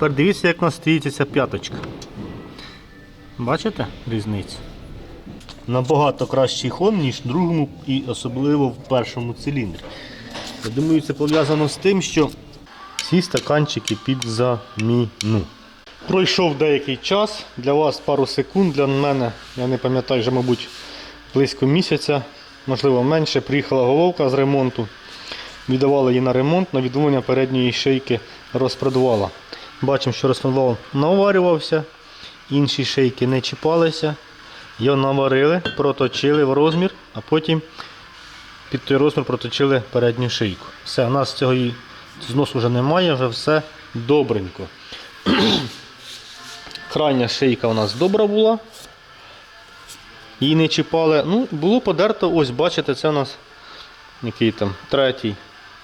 Тепер дивіться, як у нас стоїть ця п'яточка. Бачите різницю? Набагато кращий хон, ніж в другому і особливо в першому циліндрі. Я думаю, це пов'язано з тим, що ці стаканчики під заміну. Пройшов деякий час, для вас пару секунд, для мене, я не пам'ятаю, вже, мабуть, близько місяця, можливо менше, приїхала головка з ремонту. Віддавали її на ремонт, на відновлення передньої шийки розпродувала. Бачимо, що розпродував наварювався, інші шийки не чіпалися. Його наварили, проточили в розмір, а потім під той розмір проточили передню шийку. Все, у нас цього зносу вже немає, вже все добренько. Крайня шийка у нас добра була. Її не чіпали. Ну, було подерто, ось бачите, це у нас який там третій.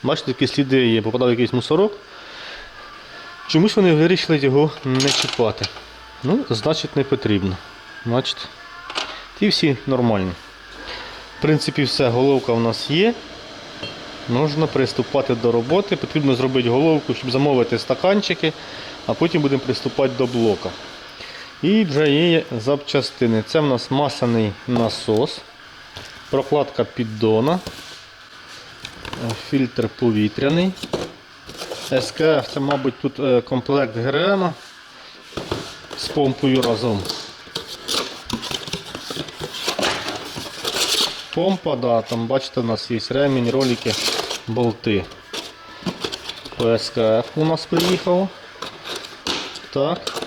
Бачите, такі сліди є, попадав якийсь мусорок. Чомусь вони вирішили його не чіпати. Ну, значить, не потрібно. Бачите? Ті всі нормальні. В принципі, все, головка у нас є. Можна приступати до роботи. Потрібно зробити головку, щоб замовити стаканчики, а потім будемо приступати до блока. І вже є запчастини. Це в нас масляний насос, прокладка піддона, фільтр повітряний. СКФ це, мабуть, тут е, комплект ГРМ з помпою разом. Помпа, да, там бачите, у нас є ремінь, ролики, болти. По СКФ у нас приїхало. Так.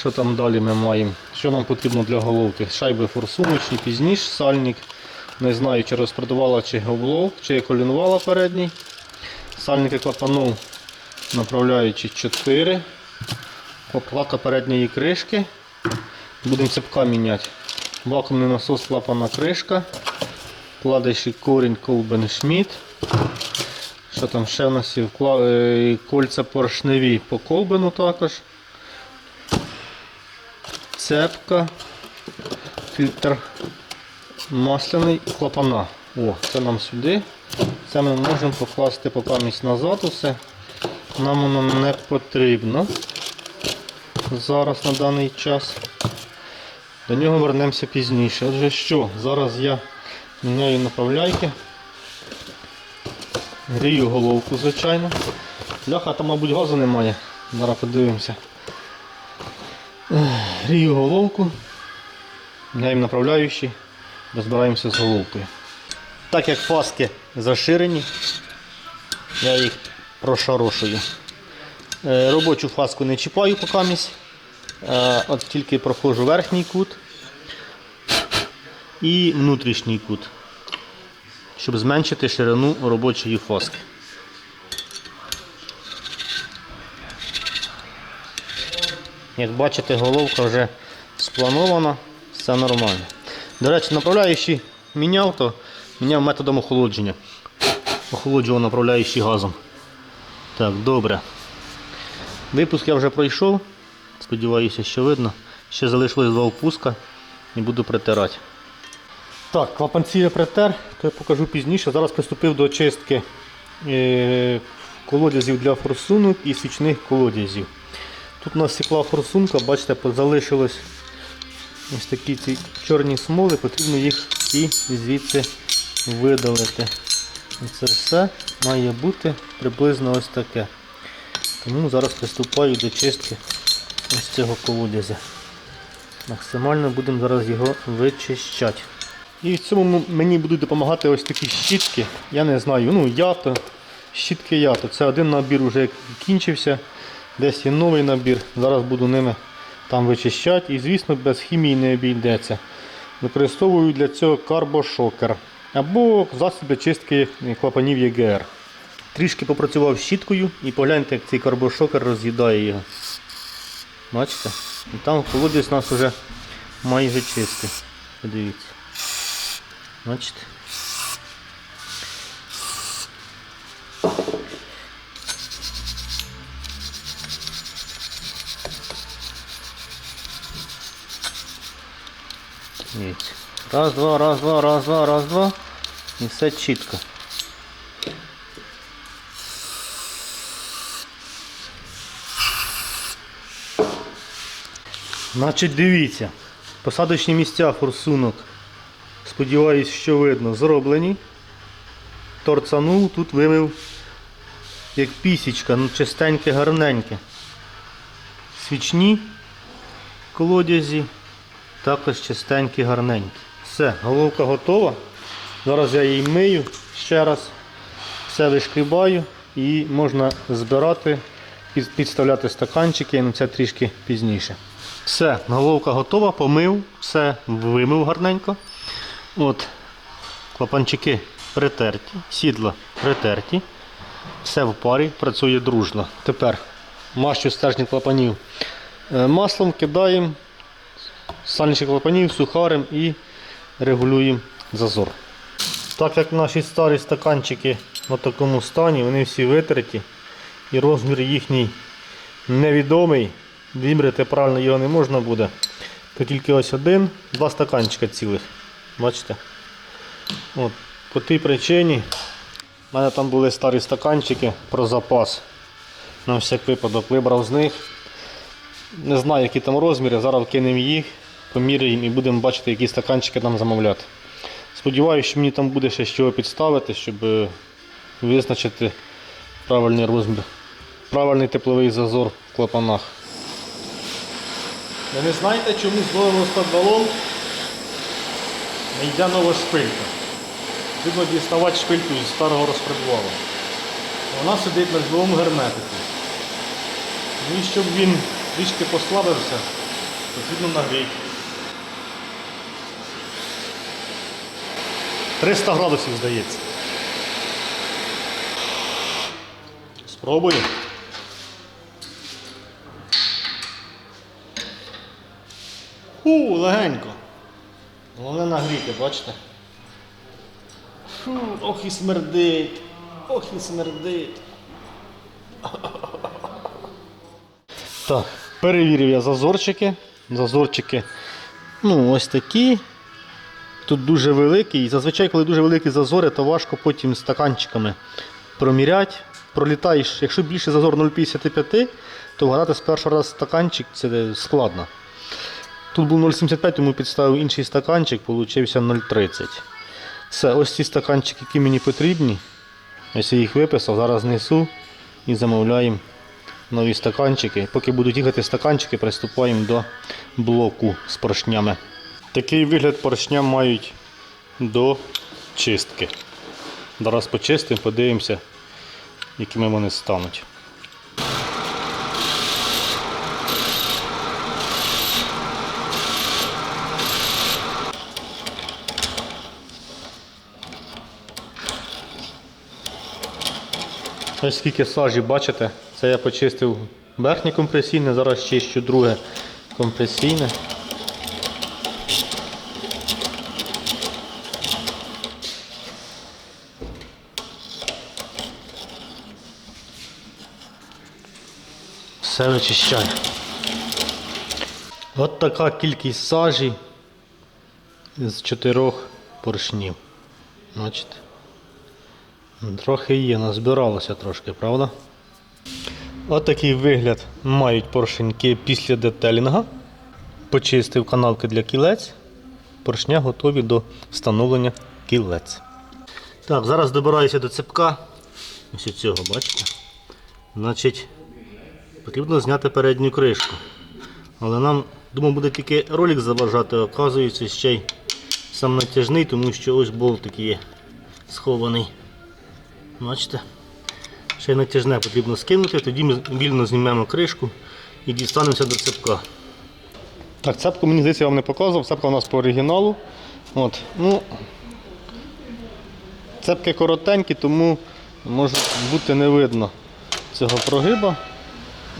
Що там далі ми маємо? Що нам потрібно для головки? Шайби форсуночні, пізніше, сальник. Не знаю, чи розпродавала, чи говлов, чи колінувала передній. Сальники клапанов направляючи 4. Поплака передньої кришки. Будемо цепка міняти. Вакуумний насос, клапана кришка. Вкладиші корінь Колбен Шмідт. Що там ще в нас є? Е, Кольця поршневі по колбину також. Цепка, фільтр масляний клапана. О, це нам сюди. Це ми можемо покласти покамість назад усе. Нам воно не потрібно зараз на даний час. До нього вернемося пізніше. Отже що, зараз я міняю направляйки. Грію головку, звичайно. Ляха там, мабуть, газу немає. Зараз подивимося. Грію головку. Міняємо направляючі. Розбираємося з головкою. Так як фаски заширені, я їх прошарошую. Е, Робочу фаску не чіпаю покамість. От тільки проходжу верхній кут і внутрішній кут, щоб зменшити ширину робочої фаски. Як бачите, головка вже спланована, все нормально. До речі, направляючи міняв, то міняв методом охолодження. Охолоджував направляючи газом. Так, добре. Випуск я вже пройшов. Сподіваюся, що видно. Ще залишилось два впуска і буду притирати. Так, клапанці я притер, то я покажу пізніше. Зараз приступив до очистки е, колодязів для форсунок і свічних колодязів. Тут у нас стекла форсунка, бачите, залишилось ось такі ці чорні смоли, потрібно їх і звідси видалити. І це все має бути приблизно ось таке. Тому зараз приступаю до чистки ось цього колодязя. Максимально будемо зараз його вичищати. І в цьому мені будуть допомагати ось такі щітки. Я не знаю, ну ято, щітки ято. Це один набір вже кінчився. Десь є новий набір. Зараз буду ними там вичищати. І звісно без хімії не обійдеться. Використовую для цього карбошокер або засіб для чистки клапанів ЄГР. Трішки попрацював щіткою і погляньте, як цей карбошокер роз'їдає його. Бачите? І там колодязь у нас вже майже чистий. Подивіться. Бачите? Дивіться. Раз, два, раз, два, раз, два, раз, два. І все чітко. Значить, дивіться, посадочні місця форсунок. Сподіваюсь, що видно, зроблені. Торцанув, тут вимив як пісічка, ну чистеньке, гарненьке. Свічні колодязі, також чистенькі, гарненькі. Все, головка готова. Зараз я її мию ще раз. Все вишкрібаю і можна збирати, підставляти стаканчики, ну це трішки пізніше. Все, головка готова, помив, все вимив гарненько. От, клапанчики притерті, сідла притерті. Все в парі, працює дружно. Тепер мащу стержні клапанів е, маслом кидаємо, сальничок клапанів сухарем і регулюємо зазор. Так як наші старі стаканчики в такому стані, вони всі витерті і розмір їхній невідомий, виміряти правильно його не можна буде, то тільки ось один, два стаканчика цілих. Бачите? От, по тій причині у мене там були старі стаканчики про запас. На всяк випадок вибрав з них. Не знаю, які там розміри, зараз кинемо їх, поміряємо і будемо бачити, які стаканчики нам замовляти. Сподіваюся, що мені там буде ще з чого підставити, щоб е, визначити правильний розмір, правильний тепловий зазор в клапанах. Ви не знаєте, чому з новим розкладвалом не йде нова шпилька. Потрібно діставати шпильку зі старого розпредвалу. Вона сидить на жовому герметику. Ну і щоб він трішки послабився, потрібно нагріти. 300 градусів здається. Спробую. Фу, легенько. Головне нагріти, бачите? Фу, ох і смердить. Ох і смердить. Так, перевірив я зазорчики. Зазорчики, ну, ось такі. Тут дуже великий. І зазвичай, коли дуже великі зазори, то важко потім стаканчиками проміряти. Пролітаєш, якщо більше зазор 0,55, то вгадати з першого разу стаканчик це складно. Тут був 0,75, тому підставив інший стаканчик, получився 0,30. Все, ось ці стаканчики, які мені потрібні. Ось я їх виписав, зараз несу і замовляємо нові стаканчики. Поки будуть їхати стаканчики, приступаємо до блоку з поршнями. Такий вигляд поршня мають до чистки. Зараз почистимо, подивимося, якими вони стануть. Ось скільки сажі, бачите, це я почистив верхнє компресійне, зараз чищу друге компресійне. Все вичищаю. От така кількість сажі з чотирьох поршнів. Бачите? Трохи є, назбиралося трошки, правда? От вигляд мають поршеньки після детелінга. Почистив канавки для кілець. Поршня готові до встановлення кілець. Так, зараз добираюся до цепка. Ось цього, бачите? Значить, потрібно зняти передню кришку. Але нам, думаю, буде тільки ролик заважати, оказується ще й сам натяжний, тому що ось болтик є схований. Бачите? Ще й натяжне потрібно скинути, тоді ми вільно знімемо кришку і дістанемося до цепка. Так, цепку мені здається, я вам не показував, цепка у нас по оригіналу. От, ну, Цепки коротенькі, тому може бути не видно цього прогиба.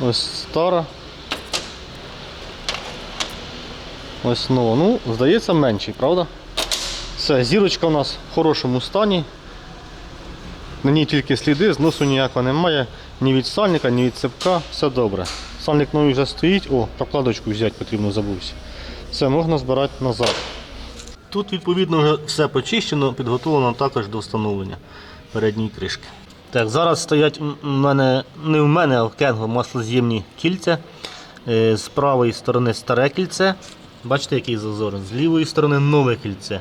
Ось стара. Ось нова. Ну, здається, менший, правда? Все, зірочка у нас в хорошому стані. На ній тільки сліди, зносу ніякого немає, ні від сальника, ні від цепка, все добре. Сальник новий вже стоїть, о, прокладочку взяти потрібно, забувся. Все, можна збирати назад. Тут відповідно вже все почищено, підготовлено також до встановлення передньої кришки. Так, зараз стоять у мене, не в мене, а в кенго маслоз'ємні кільця. Е, З правої сторони старе кільце. Бачите, який зазор? З лівої сторони нове кільце.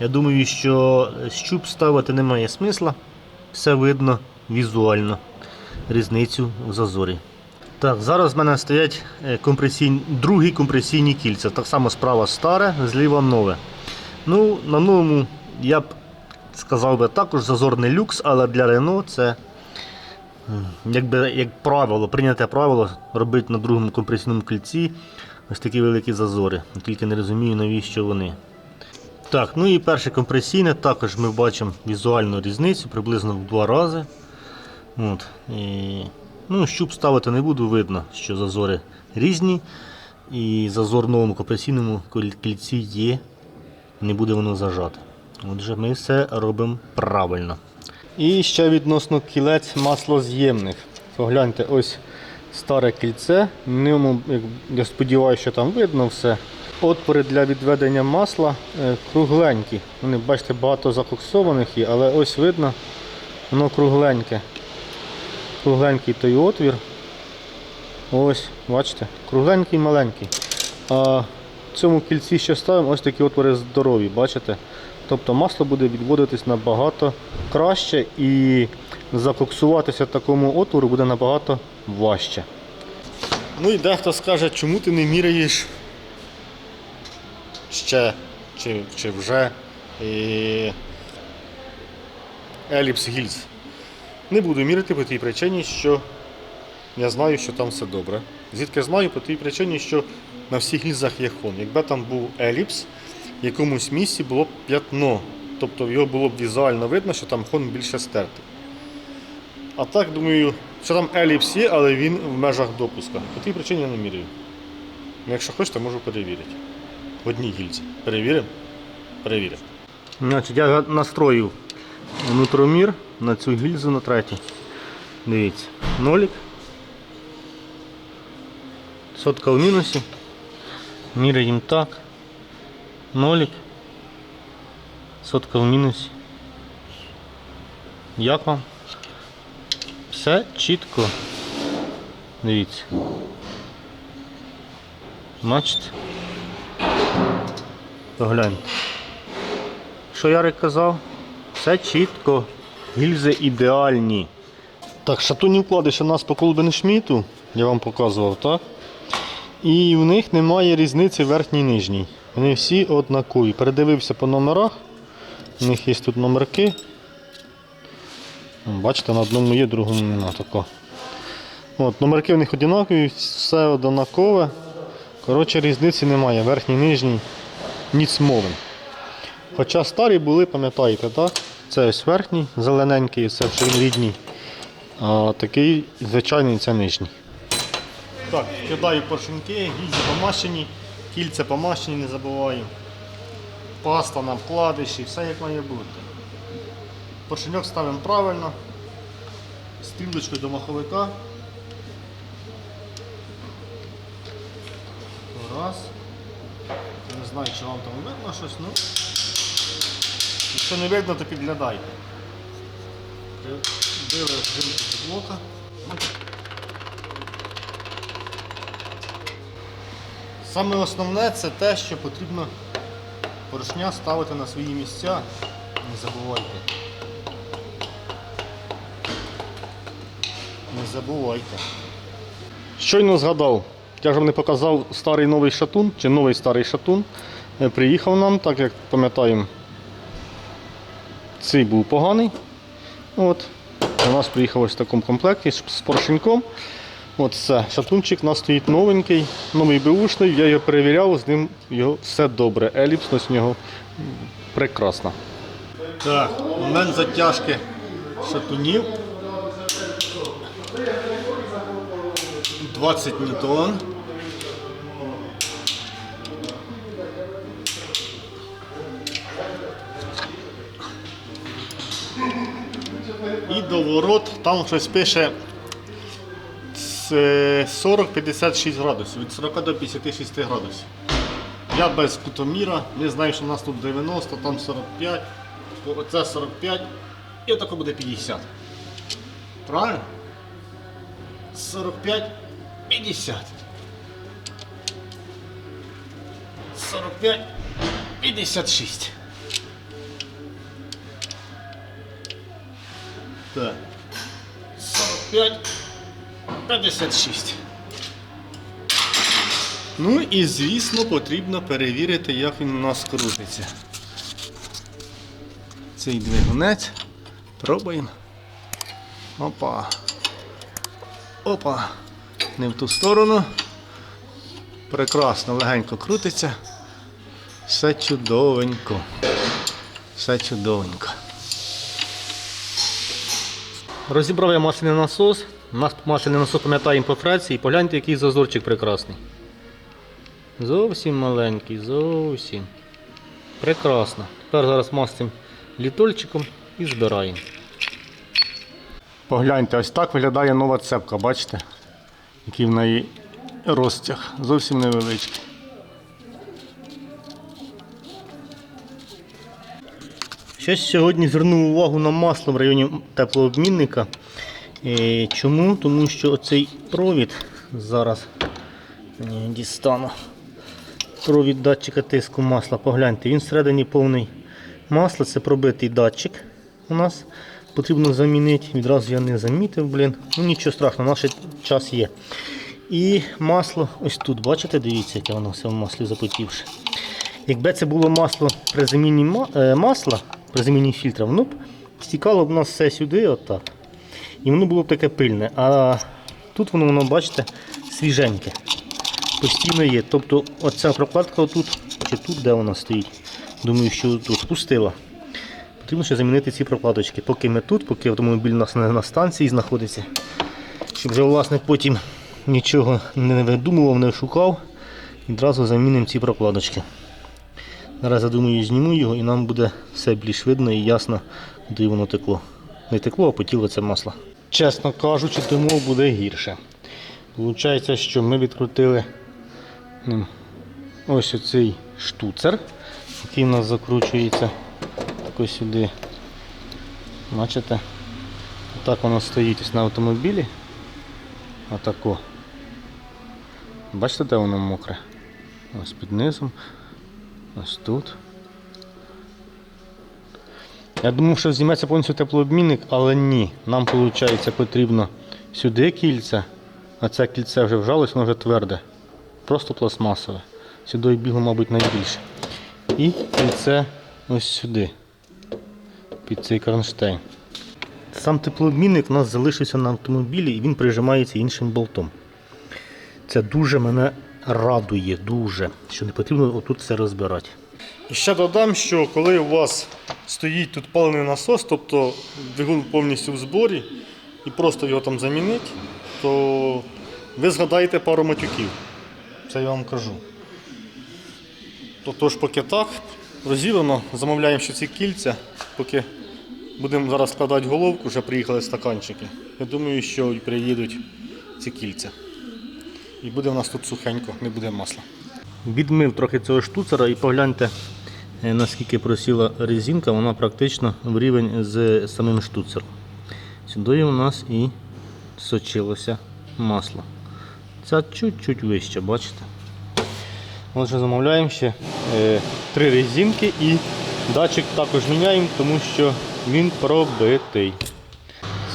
Я думаю, що щуп ставити немає смисла. Все видно візуально. Різницю в зазорі. Так, зараз в мене стоять е, компресійні, другі компресійні кільця. Так само справа старе, зліва нове. Ну, на новому я б сказав би також зазор не люкс, але для Рено це якби, як правило, прийняте правило робити на другому компресійному кільці ось такі великі зазори. Тільки не розумію, навіщо вони. Так, ну і перше компресійне, також ми бачимо візуальну різницю приблизно в два рази. От, і, ну, щуп ставити не буду, видно, що зазори різні. І зазор в новому компресійному кільці є, не буде воно зажати. Отже, ми все робимо правильно. І ще відносно кілець маслоз'ємних. Погляньте, ось старе кільце. Ньому, я сподіваюся, що там видно все. Отвори для відведення масла е, кругленькі. Вони, бачите, багато закоксованих є, але ось видно, воно кругленьке. Кругленький той отвір. Ось, бачите, кругленький маленький. А в цьому кільці ще ставимо ось такі отвори здорові, бачите? Тобто масло буде відводитись набагато краще і закоксуватися такому отвору буде набагато важче. Ну і дехто скаже, чому ти не міряєш ще чи, чи вже е, еліпс гільз. Не буду міряти по тій причині, що я знаю, що там все добре. Звідки знаю, по тій причині, що на всіх гільзах є хон. Якби там був еліпс, якомусь місці було б п'ятно. Тобто його було б візуально видно, що там хон більше стертий. А так, думаю, що там еліпс є, але він в межах допуска. По тій причині я не міряю. Ну, Якщо хочете, можу перевірити. В одній гільзі. Перевіримо? Перевіримо. Значить, я настроїв нутромір на цю гільзу на третій. Дивіться, нолік. Сотка в мінусі. Міряємо так. Нолік. Сотка в мінусі. Як вам? Все чітко. Дивіться. Бачите? Погляньте. Що Ярик казав? Все чітко. Гільзи ідеальні. Так, шатунні вкладиші у нас по Колбеншміту, я вам показував, так? І в них немає різниці верхній і нижній. Вони всі однакові. Передивився по номерах. У них є тут номерки. Бачите, на одному є, другому нема такого. От, номерки в них однакові, все однакове. Коротше, різниці немає. Верхній, нижній, ніц мовен. Хоча старі були, пам'ятаєте, так? Це ось верхній, зелененький, це вже рідній. А такий звичайний це нижній. Так, кидаю поршенки, гільзи помащені, кільця помащені, не забуваю. Паста на вкладиші, все як має бути. Поршеньок ставимо правильно, стрілочкою до маховика. Раз. Не знаю, чи вам там видно щось, ну. Якщо не видно, то підглядайте. Жінку до блока. Саме основне це те, що потрібно поршня ставити на свої місця. Не забувайте. Не забувайте. Щойно згадав, я ж вам не показав старий новий шатун, чи новий старий шатун. Е, Приїхав нам, так як пам'ятаємо, цей був поганий. От. У нас приїхав ось в такому комплекті з поршеньком. От все, шатунчик у нас стоїть новенький, новий беушний, я його перевіряв, з ним його все добре. Еліпсність в нього прекрасна. Так, момент затяжки шатунів. 20 ньютон. І до ворот там щось пише 40-56 градусів, від 40 до 56 градусів. Я без кутоміра, не знаю, що у нас тут 90, там 45, оце 45 і отако буде 50. Правильно? 45, 50. 45, 56. Так. 45, 56. Ну і звісно потрібно перевірити, як він у нас крутиться. Цей двигунець. Пробуємо. Опа. Опа. Не в ту сторону. Прекрасно, легенько крутиться. Все чудовенько. Все чудовенько. Розібрав я масляний насос. У нас масляний насос пам'ятаємо по фрації. Погляньте, який зазорчик прекрасний. Зовсім маленький, зовсім. Прекрасно. Тепер зараз мастимо літольчиком і збираємо. Погляньте, ось так виглядає нова цепка, бачите? Який в неї розтяг. Зовсім невеличкий. Щось сьогодні звернув увагу на масло в районі теплообмінника. Чому? Тому що оцей провід зараз дістану. Провід датчика тиску масла. Погляньте, він всередині повний масла, це пробитий датчик у нас. Потрібно замінити. Відразу я не замітив, блін. Ну нічого страшного, наш час є. І масло ось тут, бачите, дивіться, яке воно все в маслі запотівше. Якби це було масло при заміні е, масла, при заміні фільтра, воно б стікало б у нас все сюди, отак. І воно було б таке пильне. А тут воно, воно бачите, свіженьке. Постійно є. Тобто оця прокладка отут, чи тут, де вона стоїть, думаю, що тут спустила. Потрібно ще замінити ці прокладочки. Поки ми тут, поки автомобіль у нас на, на станції знаходиться, щоб вже власник потім нічого не видумував, не шукав. Відразу замінимо ці прокладочки. Зараз я думаю, зніму його і нам буде все більш видно і ясно, куди воно текло. Не текло, а потіло це масло. Чесно кажучи, тому буде гірше. Получається, що ми відкрутили ось оцей штуцер, який у нас закручується ось сюди. Бачите? Так воно стоїть ось на автомобілі. Отако. Бачите, де воно мокре? Ось під низом. Ось тут. Я думав, що зніметься повністю теплообмінник, але ні. Нам виходить потрібно сюди кільце, а це кільце вже вжалось, воно вже тверде. Просто пластмасове. Сюди бігло, мабуть, найбільше. І кільце ось сюди. Під цей кронштейн. Сам теплообмінник у нас залишився на автомобілі і він прижимається іншим болтом. Це дуже мене радує, дуже, що не потрібно отут все розбирати. І ще додам, що коли у вас стоїть тут паливний насос, тобто двигун повністю в зборі, і просто його там замінити, то ви згадаєте пару матюків. Це я вам кажу. То- Тож, поки так, розібрано, замовляємо ще ці кільця, поки будемо зараз складати головку, вже приїхали стаканчики. Я думаю, що приїдуть ці кільця. І буде у нас тут сухенько, не буде масла. Відмив трохи цього штуцера і погляньте, Е, наскільки просіла резинка, вона практично в рівень з самим штуцером. Сюди у нас і сочилося масло. Це чуть-чуть вище, бачите? Отже, замовляємо ще е, три резинки і датчик також міняємо, тому що він пробитий.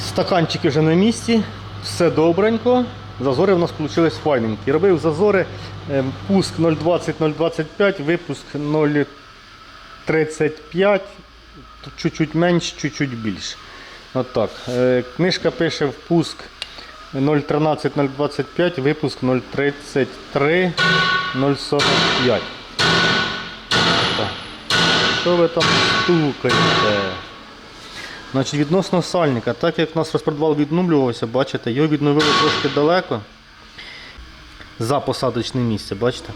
Стаканчики вже на місці, все добренько. Зазори в нас вийшли файненькі. Робив зазори, е, пуск 0,20-0,25, випуск 0,3. 35, чуть-чуть менше, чуть-чуть більше. От так. Е, книжка пише впуск 013-025, випуск 033 045. Що ви там стукаєте? Значить, Відносно сальника, так як у нас розпродвал відновлювався, бачите, його відновили трошки далеко за посадочне місце, бачите?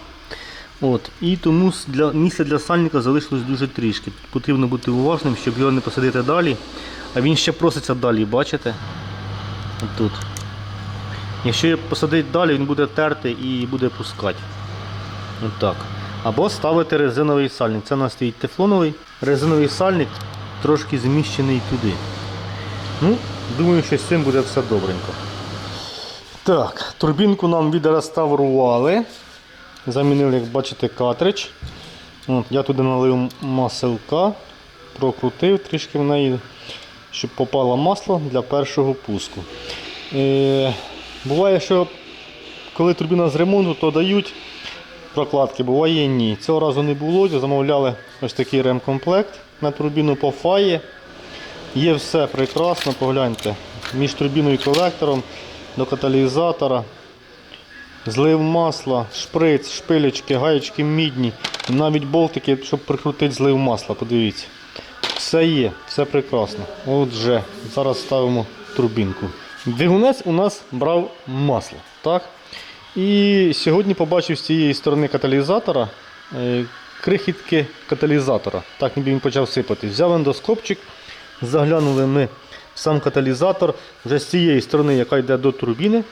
От, І тому для, місця для сальника залишилось дуже трішки. Потрібно бути уважним, щоб його не посадити далі. А він ще проситься далі, бачите? От Тут. Якщо посадити далі, він буде терти і буде пускати. Отак. Або ставити резиновий сальник. Це у нас стоїть тефлоновий. Резиновий сальник трошки зміщений туди. Ну, думаю, що з цим буде все добренько. Так, турбінку нам відреставрували. Замінили, як бачите, картридж. От, я туди налив маселка, прокрутив трішки в неї, щоб попало масло для першого пуску. Е, буває, що коли турбіна з ремонту, то дають прокладки, буває ні. Цього разу не було, замовляли ось такий ремкомплект на турбіну по фаї. Є все прекрасно, погляньте. Між турбіною і колектором до каталізатора. Злив масла, шприц, шпилечки, гаєчки мідні, навіть болтики, щоб прикрутити злив масла, подивіться. Все є, все прекрасно. Отже, зараз ставимо турбінку. Двигунець у нас брав масло. так? І сьогодні побачив з цієї сторони каталізатора е, крихітки каталізатора. Так, ніби він почав сипати. Взяв ендоскопчик, заглянули ми в сам каталізатор вже з цієї сторони, яка йде до турбіни.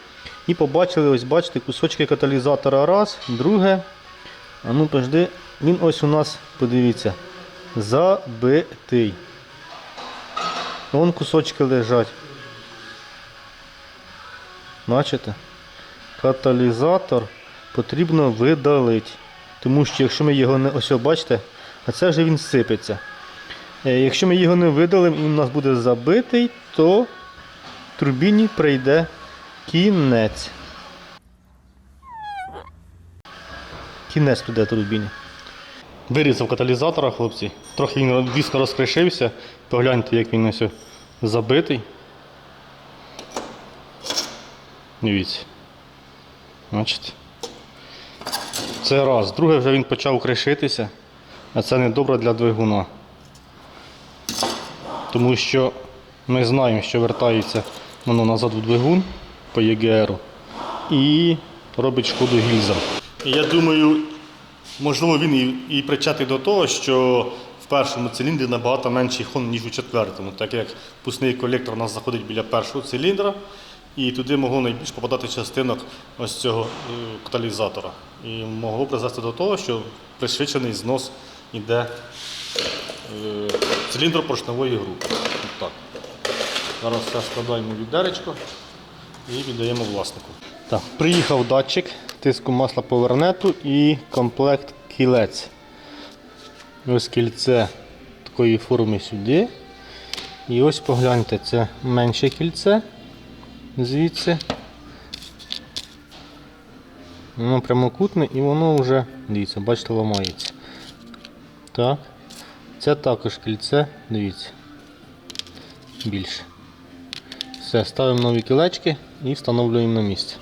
І побачили, ось бачите, кусочки каталізатора. Раз, друге. А ну пожди, він ось у нас, подивіться, забитий. Вон кусочки лежать. Бачите? Каталізатор потрібно видалити. Тому що якщо ми його не ось бачите, а це вже він сипеться. Е, Якщо ми його не видалимо і він у нас буде забитий, то турбіні прийде кінець. Кінець туди турбіні. Вирізав каталізатора, хлопці. Трохи він дійсно розкришився. Погляньте, як він ось забитий. Дивіться. Бачите? Це раз. Друге, вже він почав кришитися, а це не добре для двигуна. Тому що ми знаємо, що вертається воно назад в двигун по ЄГРу і робить шкоду гільзам. Я думаю, можливо, він і, причетний до того, що в першому циліндрі набагато менший хон, ніж у четвертому, так як пусний колектор у нас заходить біля першого циліндра, і туди могло найбільш попадати частинок ось цього е, каталізатора. І могло призвести до того, що пришвидшений знос йде е, циліндропоршневої групи. Так. Зараз все складаємо відеречко і віддаємо власнику. Так, приїхав датчик тиску масла повернету і комплект кілець. Ось кільце такої форми сюди. І ось погляньте, це менше кільце звідси. Воно прямокутне і воно вже, дивіться, бачите, ламається. Так. Це також кільце, дивіться. Більше. Все, ставимо нові кілечки і встановлюємо на місце.